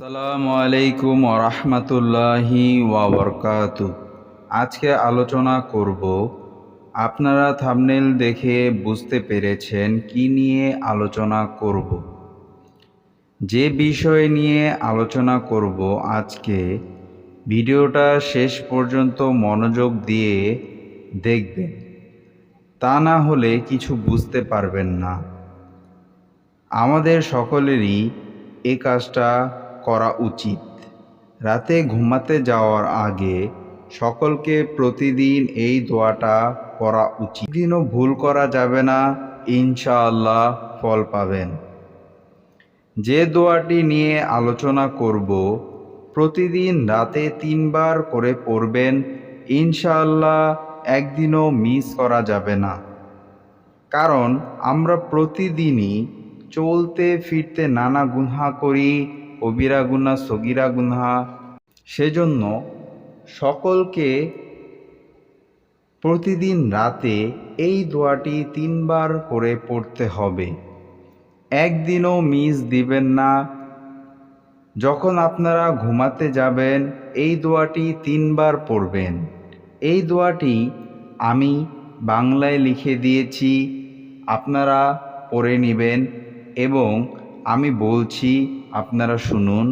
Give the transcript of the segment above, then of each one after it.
আসসালামু আলাইকুম রহমতুল্লাহি ওয়াবরকাতু আজকে আলোচনা করব, আপনারা থামনেল দেখে বুঝতে পেরেছেন কি নিয়ে আলোচনা করব। যে বিষয় নিয়ে আলোচনা করব আজকে, ভিডিওটা শেষ পর্যন্ত মনোযোগ দিয়ে দেখবেন। তা না হলে কিছু বুঝতে পারবেন না। আমাদের সকলেরই এ কাজটা করা উচিত। রাতে ঘুমাতে যাওয়ার আগে সকলকে প্রতিদিন এই দোয়াটা করা উচিত। দিনও ভুল করা যাবে না, ইনশাআল্লাহ ফল পাবেন। যে দোয়াটি নিয়ে আলোচনা করব, প্রতিদিন রাতে তিনবার করে পড়বেন, ইনশাআল্লাহ একদিনও মিস করা যাবে না। কারণ আমরা প্রতিদিনই চলতে ফিরতে নানা গুনহা করি কবিরা গুনা সগিরা গুনহা সেজন্য সকলকে প্রতিদিন রাতে এই দোয়াটি তিনবার করে পড়তে হবে। একদিনও মিস দিবেন না। যখন আপনারা ঘুমাতে যাবেন, এই দোয়াটি তিনবার পড়বেন। এই দোয়াটি আমি বাংলায় লিখে দিয়েছি, আপনারা পড়ে নেবেন এবং আমি বলছি, আপনারা শুনুন,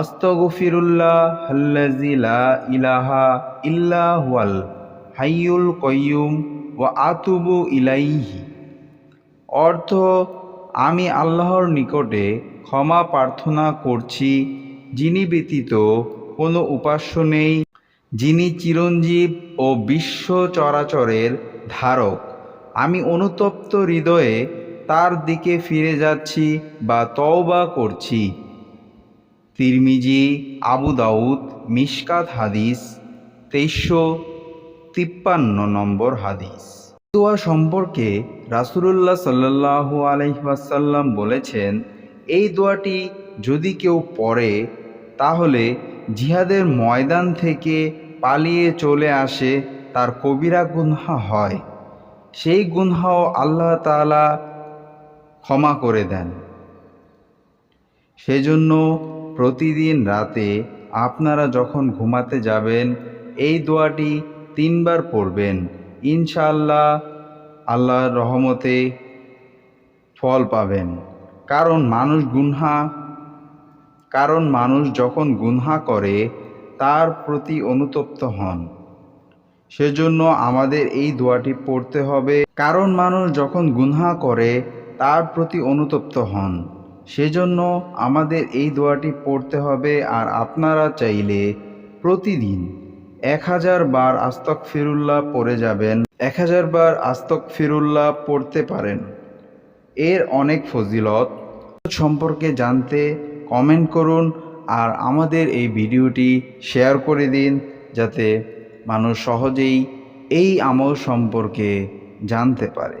আস্তগফিরুল্লাহ ইলাহা ইল্লা হুয়াল হাইয়ুল কয়্যুম ওয়া আতুবু ইলাইহি। অর্থ, আমি আল্লাহর নিকটে ক্ষমা প্রার্থনা করছি, যিনি ব্যতীত কোনো উপাস্য নেই, যিনি চিরঞ্জীব ও বিশ্ব চরাচরের ধারক। আমি অনুতপ্ত হৃদয়ে তার দিকে ফিরে যাচ্ছি বা তওবা করছি। তিরমিজি, আবু দাউদ, মিশকাত হাদিস, তেইশশো তিপ্পান্ন নম্বর হাদিস। দোয়া সম্পর্কে রাসুলুল্লাহ সাল্লাহু আলহিহাসাল্লাম বলেছেন, এই দোয়াটি যদি কেউ পড়ে, তাহলে জিহাদের ময়দান থেকে পালিয়ে চলে আসে, তার কবিরা গুনহা হয়। সেই গুনহাও আল্লাহ তালা ক্ষমা করে দেন। সেজন্য প্রতিদিন রাতে আপনারা যখন ঘুমাতে যাবেন, এই দোয়াটি তিনবার পড়বেন। ইনশাআল্লাহ আল্লাহর রহমতে ফল পাবেন। কারণ মানুষ গুনহা, কারণ মানুষ যখন গুনহা করে, তার প্রতি অনুতপ্ত হন। সেজন্য আমাদের এই দোয়াটি পড়তে হবে। কারণ মানুষ যখন গুনহা করে তার প্রতি অনুতপ্ত হন। সেজন্য আমাদের এই দোয়াটি পড়তে হবে আর আপনারা চাইলে প্রতিদিন এক হাজার বার আস্তক ফিরুল্লাহ পড়ে যাবেন। এক হাজার বার আস্তক ফিরুল্লাহ পড়তে পারেন। এর অনেক ফজিলত। সম্পর্কে জানতে কমেন্ট করুন আর আমাদের এই ভিডিওটি শেয়ার করে দিন যাতে মানুষ সহজেই এই আমল সম্পর্কে জানতে পারে।